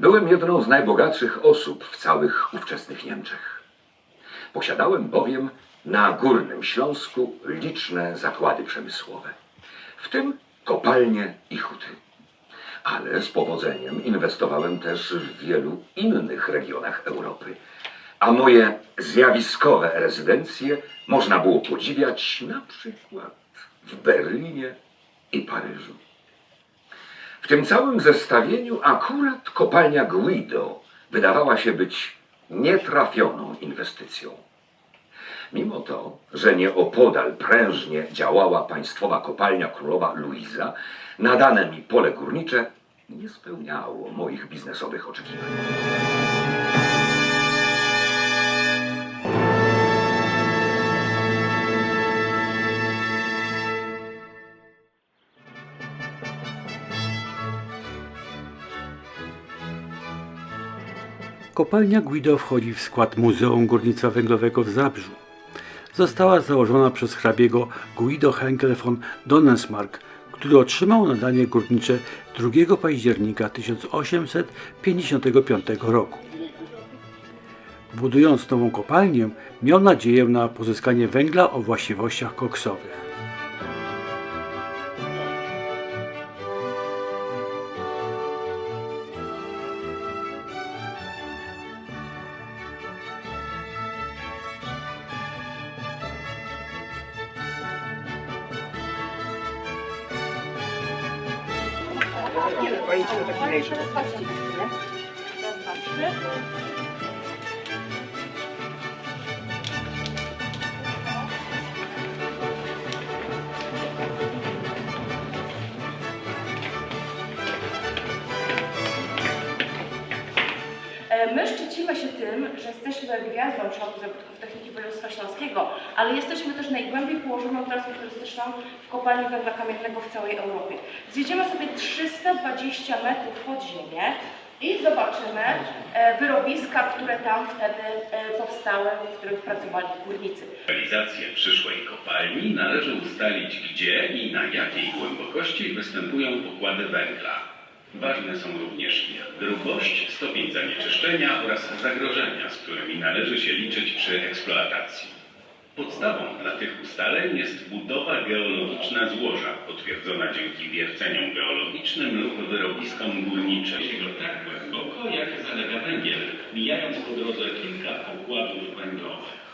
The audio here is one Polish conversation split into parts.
Byłem jedną z najbogatszych osób w całych ówczesnych Niemczech. Posiadałem bowiem na Górnym Śląsku liczne zakłady przemysłowe, w tym kopalnie i huty. Ale z powodzeniem inwestowałem też w wielu innych regionach Europy, a moje zjawiskowe rezydencje można było podziwiać na przykład w Berlinie i Paryżu. W tym całym zestawieniu akurat kopalnia Guido wydawała się być nietrafioną inwestycją. Mimo to, że nieopodal prężnie działała państwowa kopalnia królowa Luiza, nadane mi pole górnicze nie spełniało moich biznesowych oczekiwań. Kopalnia Guido wchodzi w skład Muzeum Górnictwa Węglowego w Zabrzu. Została założona przez hrabiego Guido Henkel von Donnersmarck, który otrzymał nadanie górnicze 2 października 1855 roku. Budując nową kopalnię, miał nadzieję na pozyskanie węgla o właściwościach koksowych. My szczycimy się tym, że jesteśmy gwiazdą Szkoły Zabytków Techniki Województwa Śląskiego, ale jesteśmy też najgłębiej położoną trasą turystyczną w kopalni węgla kamiennego w całej Europie. Zjedziemy sobie 320 metrów pod ziemię i zobaczymy e, wyrobiska, które tam wtedy e, powstały, w których pracowali górnicy. Lokalizację przyszłej kopalni należy ustalić, gdzie i na jakiej głębokości występują pokłady węgla. Ważne są również grubość, stopień zanieczyszczenia oraz zagrożenia, z którymi należy się liczyć przy eksploatacji. Podstawą dla tych ustaleń jest budowa geologiczna złoża, potwierdzona dzięki wierceniom geologicznym lub wyrobiskom górniczym. Jeśli tak głęboko, jak zalega węgiel, mijając po drodze kilka pokładów węglowych.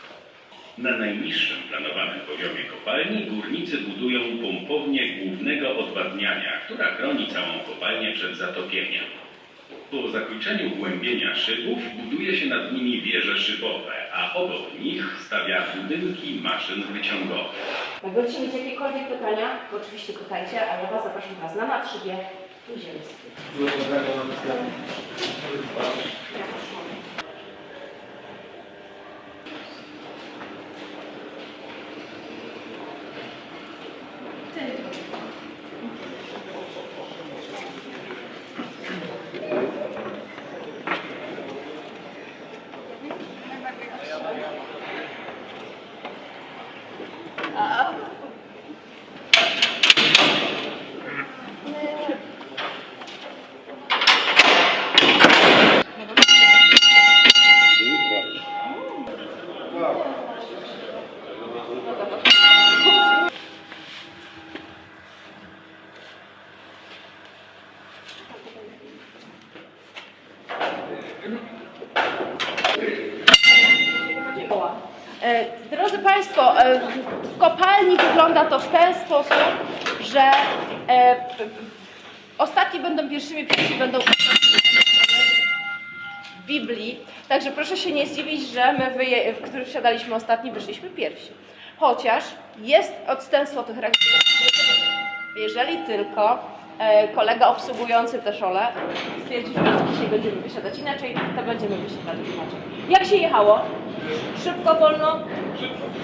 Na najniższym planowanym poziomie kopalni górnicy budują pompownię głównego odwadniania, która chroni całą kopalnię przed zatopieniem. Po zakończeniu głębienia szybów buduje się nad nimi wieże szybowe, a obok nich stawia budynki maszyn wyciągowych. Jak będziecie mieć jakiekolwiek pytania, to oczywiście pytajcie, a ja Was zapraszam teraz na tuziemskie. E, Drodzy Państwo, e, w kopalni wygląda to w ten sposób, że e, ostatni będą pierwszymi, pierwsi będą w Biblii. Także proszę się nie zdziwić, że my, w których wsiadaliśmy ostatni, wyszliśmy pierwsi. Chociaż jest odstępstwo tych reguł. Jeżeli tylko e, kolega obsługujący te szole stwierdzi, że dzisiaj będziemy wysiadać inaczej, to będziemy wysiadać inaczej. Jak się jechało? Szybko, wolno?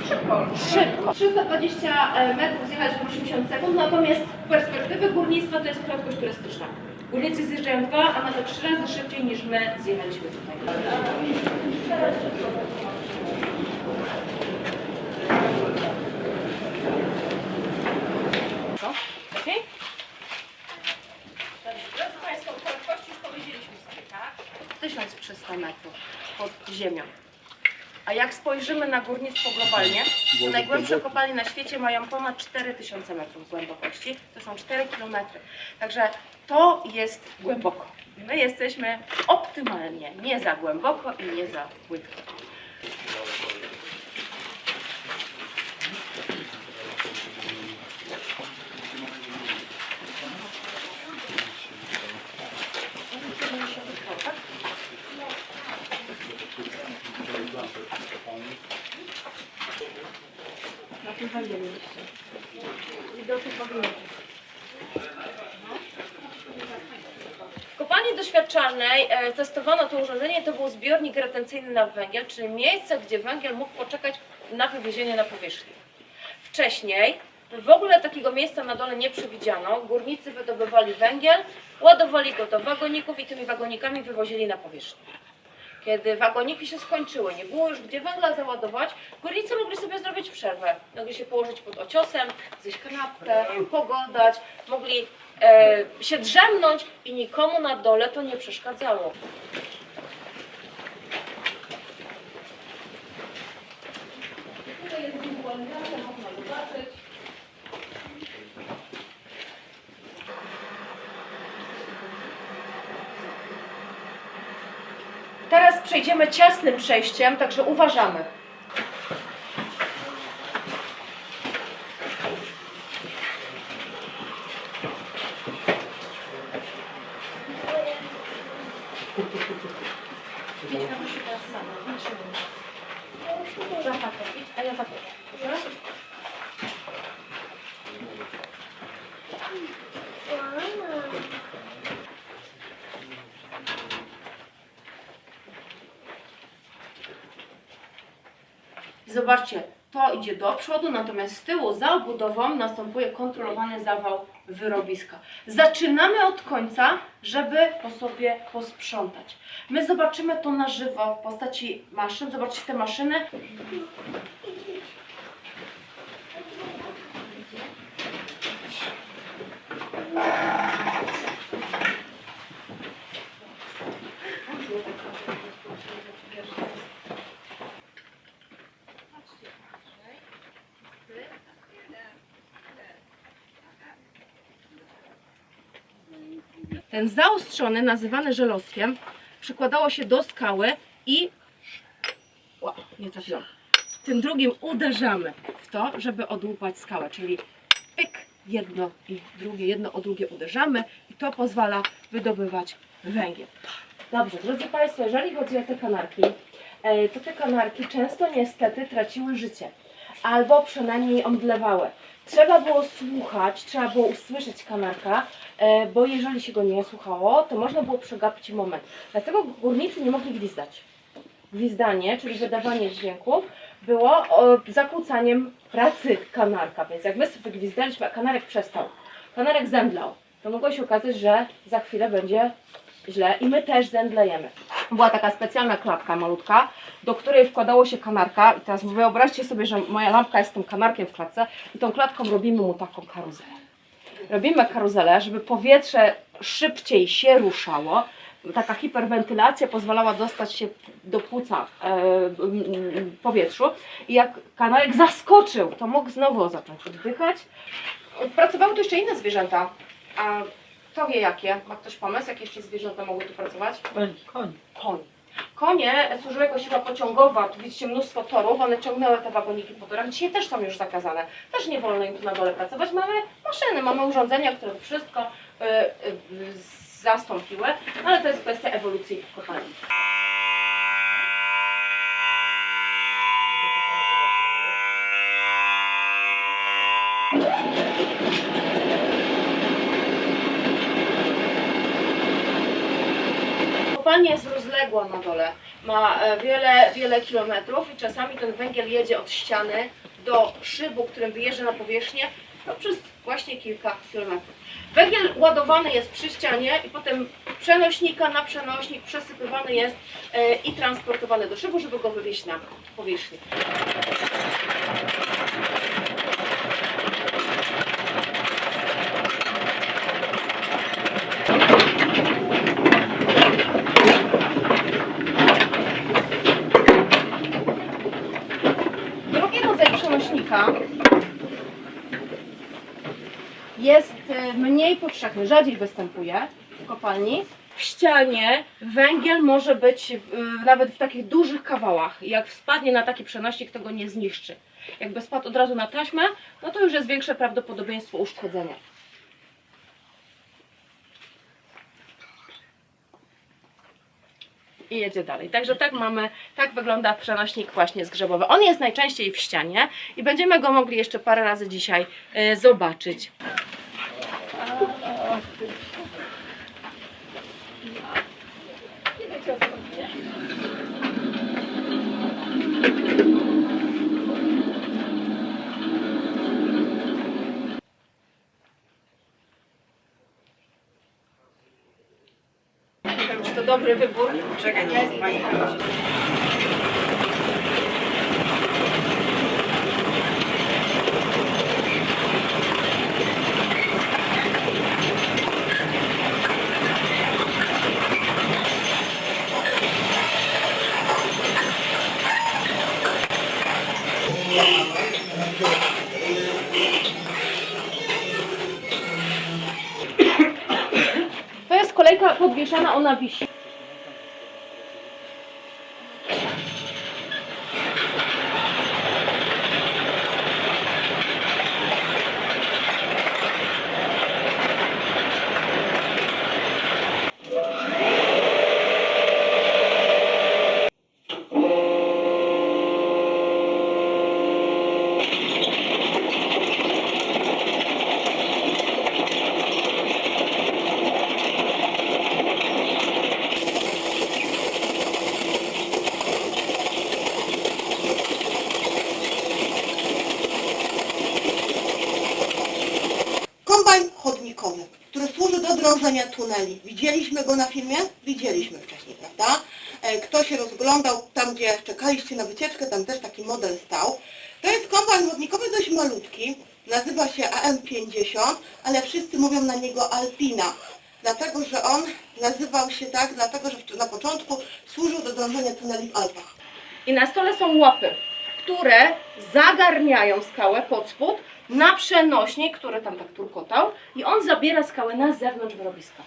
Szybko. Szybko. 320 e, metrów zjechać w 80 sekund, natomiast z perspektywy górnictwa to jest prędkość turystyczna. Górnicy zjeżdżają dwa, a nawet trzy razy szybciej niż my zjechaliśmy tutaj. Co? Okej? Dobrze, drodzy Państwo, o prędkości już powiedzieliśmy sobie, tak? ziemią. A jak spojrzymy na górnictwo globalnie, to najgłębsze kopalnie na świecie mają ponad 4000 metrów głębokości. To są 4 km. Także to jest głęboko. My jesteśmy optymalnie, nie za głęboko i nie za płytko. I do tych. W kopalni doświadczalnej e, testowano to urządzenie, to był zbiornik retencyjny na węgiel, czyli miejsce, gdzie węgiel mógł poczekać na wywiezienie na powierzchnię. Wcześniej w ogóle takiego miejsca na dole nie przewidziano. Górnicy wydobywali węgiel, ładowali go do wagoników i tymi wagonikami wywozili na powierzchnię. Kiedy wagoniki się skończyły, nie było już gdzie węgla załadować, górnicy mogli sobie zrobić przerwę. Mogli się położyć pod ociosem, zjeść kanapkę, pogodać, mogli e, się drzemnąć i nikomu na dole to nie przeszkadzało. Tutaj jest wizualizacja, można zobaczyć. Teraz przejdziemy ciasnym przejściem, także uważamy. Wiecie, musi Zobaczcie, to idzie do przodu, natomiast z tyłu za obudową następuje kontrolowany zawał wyrobiska. Zaczynamy od końca, żeby po sobie posprzątać. My zobaczymy to na żywo w postaci maszyn. Zobaczcie te maszyny. Ten zaostrzony, nazywany żeloskiem, przykładało się do skały i nie trafiłam. Tym drugim uderzamy w to, żeby odłupać skałę, czyli pyk, jedno i drugie, jedno o drugie uderzamy i to pozwala wydobywać węgiel. Dobrze, drodzy Państwo, jeżeli chodzi o te kanarki, e, to te kanarki często niestety traciły życie albo przynajmniej omdlewały. Trzeba było słuchać, trzeba było usłyszeć kanarka, e, bo jeżeli się go nie słuchało, to można było przegapić moment. Dlatego górnicy nie mogli gwizdać. Gwizdanie, czyli wydawanie dźwięków, było zakłócaniem pracy kanarka. Więc jak my sobie gwizdaliśmy, a kanarek przestał, kanarek zemdlał, to mogło się okazać, że za chwilę będzie źle i my też zemdlejemy. Była taka specjalna klapka malutka, do której wkładało się kanarka i teraz wyobraźcie sobie, że moja lampka jest tym kanarkiem w klatce i tą klatką robimy mu taką karuzelę. Robimy karuzelę, żeby powietrze szybciej się ruszało. Taka hiperwentylacja pozwalała dostać się do płuca e, powietrzu i jak kanarek zaskoczył, to mógł znowu zacząć oddychać. Pracowały tu jeszcze inne zwierzęta. A kto wie jakie? Ma ktoś pomysł, jakie jeszcze zwierzęta mogły tu pracować? Koń, koń. koń. Konie służyły jako siła pociągowa, tu widzicie mnóstwo torów, one ciągnęły te wagoniki po torach. Dzisiaj też są już zakazane. Też nie wolno im tu na dole pracować. Mamy maszyny, mamy urządzenia, które wszystko y, y, zastąpiły, ale to jest kwestia ewolucji kopalni. Kopalnia jest rozległa na dole. Ma e, wiele, wiele kilometrów i czasami ten węgiel jedzie od ściany do szybu, którym wyjeżdża na powierzchnię, no przez właśnie kilka kilometrów. Węgiel ładowany jest przy ścianie i potem przenośnika na przenośnik przesypywany jest e, i transportowany do szybu, żeby go wywieźć na powierzchnię. przenośnika jest e, mniej powszechny, rzadziej występuje w kopalni. W ścianie węgiel może być e, nawet w takich dużych kawałach. Jak spadnie na taki przenośnik, to go nie zniszczy. Jakby spadł od razu na taśmę, no to już jest większe prawdopodobieństwo uszkodzenia. I jedzie dalej. Także tak mamy, tak wygląda przenośnik właśnie zgrzebowy. On jest najczęściej w ścianie i będziemy go mogli jeszcze parę razy dzisiaj e, zobaczyć. To dobry wybór. Czekaj, nie jest To Maviş. Widzieliśmy go na filmie? Widzieliśmy wcześniej, prawda? E, Kto się rozglądał tam, gdzie czekaliście na wycieczkę, tam też taki model stał. To jest kombajn chodnikowy dość malutki, nazywa się AM50, ale wszyscy mówią na niego Alpina. Dlatego, że on nazywał się tak, dlatego, że na początku służył do drążenia tuneli w Alpach. I na stole są łapy, które zagarniają skałę pod spód na przenośnik, który tam tak turkotał i on zabiera skałę na zewnątrz wyrobiska.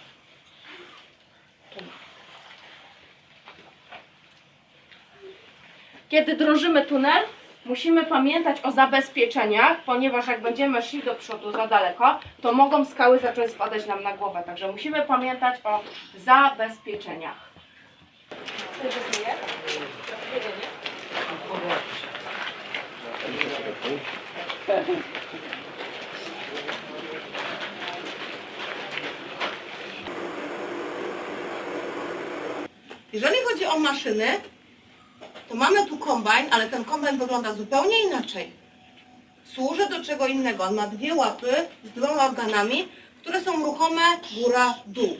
Kiedy drążymy tunel, musimy pamiętać o zabezpieczeniach, ponieważ jak będziemy szli do przodu za daleko, to mogą skały zacząć spadać nam na głowę. Także musimy pamiętać o zabezpieczeniach. Jeżeli chodzi o maszyny, to mamy tu kombajn, ale ten kombajn wygląda zupełnie inaczej. Służy do czego innego. On ma dwie łapy z dwoma organami, które są ruchome góra-dół.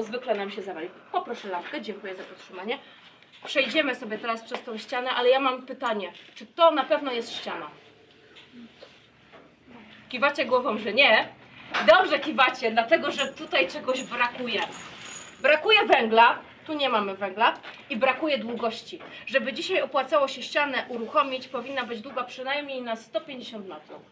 Bo zwykle nam się zawali. Poproszę lampkę, dziękuję za podtrzymanie. Przejdziemy sobie teraz przez tą ścianę, ale ja mam pytanie, czy to na pewno jest ściana? Kiwacie głową, że nie. Dobrze kiwacie, dlatego że tutaj czegoś brakuje. Brakuje węgla, tu nie mamy węgla i brakuje długości. Żeby dzisiaj opłacało się ścianę uruchomić, powinna być długa przynajmniej na 150 metrów.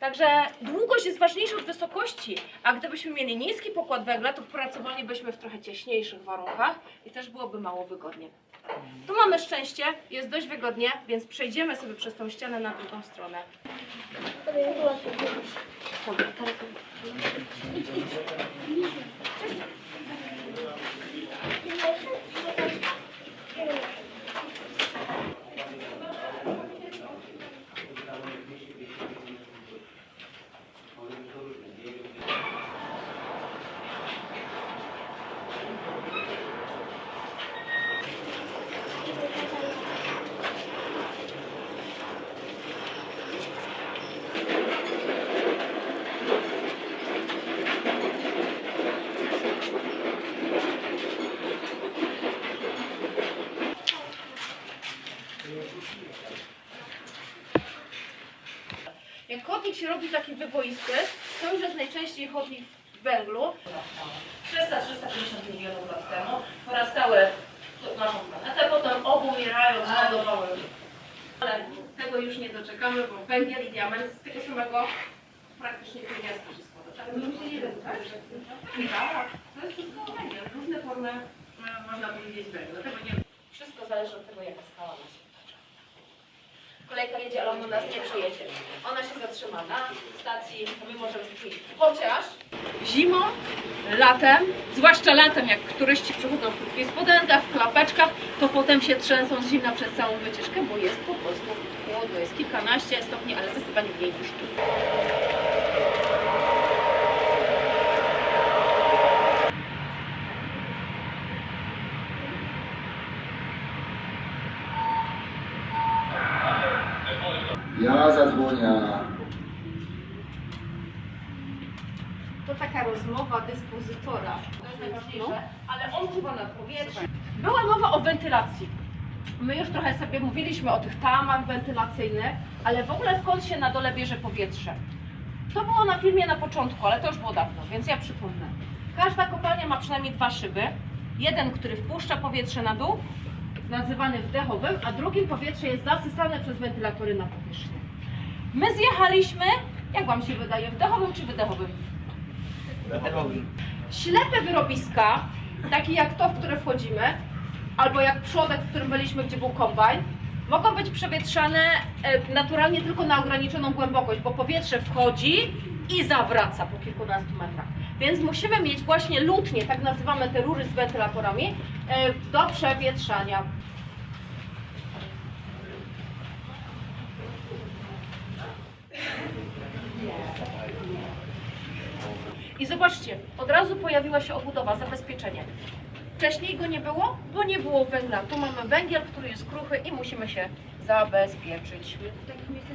Także długość jest ważniejsza od wysokości, a gdybyśmy mieli niski pokład węgla, to pracowalibyśmy w trochę cieśniejszych warunkach i też byłoby mało wygodnie. Tu mamy szczęście, jest dość wygodnie, więc przejdziemy sobie przez tą ścianę na drugą stronę. Dobra, teraz- Jak chodnik się robi taki wyboisty, to już jest najczęściej chodnik w węglu. 300-350 milionów lat temu porastały naszą planetę, potem obumierają, zlądowały. Ale tego już nie doczekamy, bo węgiel i diament z tego samego praktycznie pierwiastka się składa. Tak, to się jeden, to jest wszystko węgiel. Różne formy, e, można powiedzieć, węgla. Tego nie... Wszystko zależy od tego, jaka skala nas. Kolejka jedzie, ale ona nas nie przejedzie. Ona się zatrzyma na stacji, my możemy pójść. Chociaż zimą, latem, zwłaszcza latem, jak turyści przychodzą w krótkich spodenkach, w klapeczkach, to potem się trzęsą z zimna przez całą wycieczkę, bo jest po prostu chłodno. Jest kilkanaście stopni, ale zdecydowanie mniej niż tu. Ja zadzwonię. To taka rozmowa dyspozytora. To jest najważniejsze, ale on czuwa nad powietrzem. Była mowa o wentylacji. My już trochę sobie mówiliśmy o tych tamach wentylacyjnych, ale w ogóle skąd się na dole bierze powietrze? To było na filmie na początku, ale to już było dawno, więc ja przypomnę. Każda kopalnia ma przynajmniej dwa szyby. Jeden, który wpuszcza powietrze na dół, nazywany wdechowym, a drugim powietrze jest zasysane przez wentylatory na powierzchnię. My zjechaliśmy, jak Wam się wydaje, wdechowym czy wydechowym? Ślepe wyrobiska, takie jak to, w które wchodzimy, albo jak przodek, w którym byliśmy, gdzie był kombajn, mogą być przewietrzane e, naturalnie tylko na ograniczoną głębokość, bo powietrze wchodzi i zawraca po kilkunastu metrach. Więc musimy mieć właśnie lutnie, tak nazywamy te rury z wentylatorami, do przewietrzania. I zobaczcie, od razu pojawiła się obudowa, zabezpieczenie. Wcześniej go nie było, bo nie było węgla. Tu mamy węgiel, który jest kruchy i musimy się zabezpieczyć. W takim miejscu-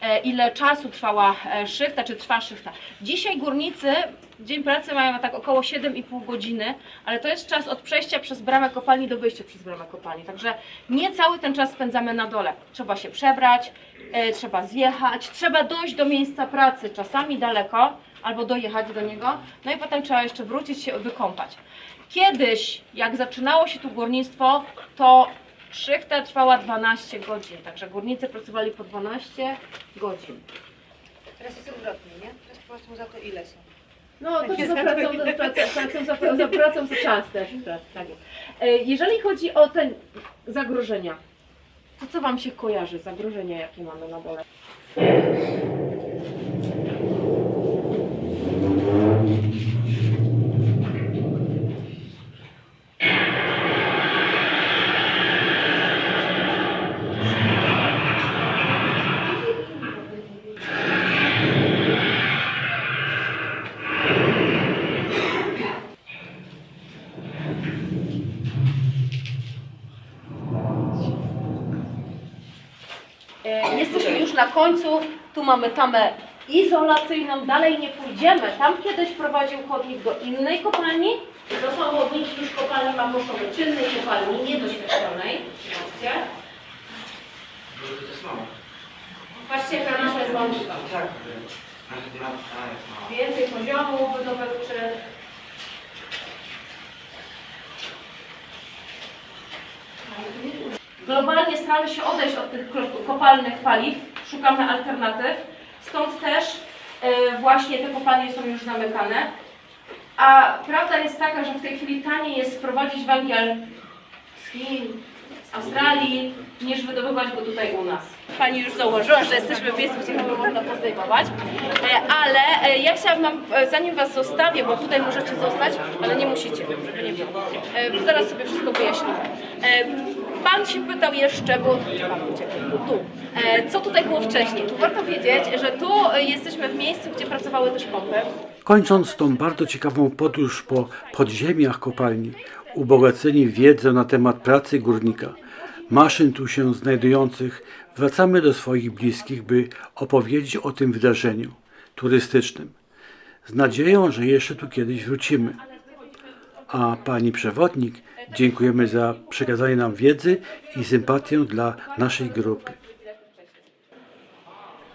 E, ile czasu trwała e, szychta, czy trwa szychta. Dzisiaj górnicy dzień pracy mają tak około 7,5 godziny, ale to jest czas od przejścia przez bramę kopalni do wyjścia przez bramę kopalni. Także nie cały ten czas spędzamy na dole. Trzeba się przebrać, e, trzeba zjechać, trzeba dojść do miejsca pracy, czasami daleko, albo dojechać do niego, no i potem trzeba jeszcze wrócić się wykąpać. Kiedyś, jak zaczynało się tu górnictwo, to szychta trwała 12 godzin, także górnicy pracowali po 12 godzin. Teraz jest odwrotnie, nie? Teraz płacą za to ile są? No, to za pracą, za pracą, pracą, za, za pracą za czas też, tak, tak. E, Jeżeli chodzi o te zagrożenia, to co Wam się kojarzy, zagrożenia jakie mamy na dole? Na końcu, tu mamy tamę izolacyjną, dalej nie pójdziemy. Tam kiedyś prowadził chodnik do innej kopalni. To są chodniki już kopalni Makoszowej, czynnej kopalni, niedoświadczonej. Zobaczcie. Patrzcie, jaka nasza jest małżka. Więcej poziomów wydobywczych. Globalnie staramy się odejść od tych kopalnych paliw, szukamy alternatyw. Stąd też e, właśnie te kopalnie są już zamykane. A prawda jest taka, że w tej chwili taniej jest sprowadzić węgiel z Chin, z Australii, niż wydobywać go tutaj u nas. Pani już zauważyła, że jesteśmy w miejscu, gdzie można pozdejmować, E, ale e, ja chciałabym, wam, zanim Was zostawię, bo tutaj możecie zostać, ale nie musicie, żeby nie było. Zaraz sobie wszystko wyjaśnimy. Pan się pytał jeszcze, bo tu, E, co tutaj było wcześniej. Tu warto wiedzieć, że tu e, jesteśmy w miejscu, gdzie pracowały też pompy. Kończąc tą bardzo ciekawą podróż po podziemiach kopalni, ubogaceni wiedzą na temat pracy górnika, maszyn tu się znajdujących, wracamy do swoich bliskich, by opowiedzieć o tym wydarzeniu turystycznym. Z nadzieją, że jeszcze tu kiedyś wrócimy. A pani przewodnik dziękujemy za przekazanie nam wiedzy i sympatię dla naszej grupy.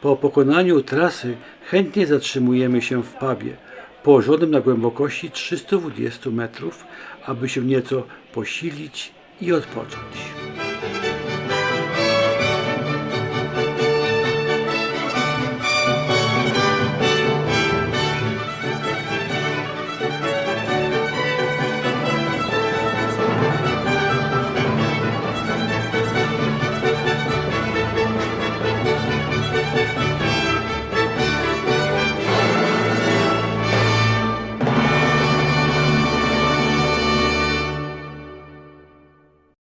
Po pokonaniu trasy chętnie zatrzymujemy się w pubie, położonym na głębokości 320 metrów, aby się nieco posilić i odpocząć.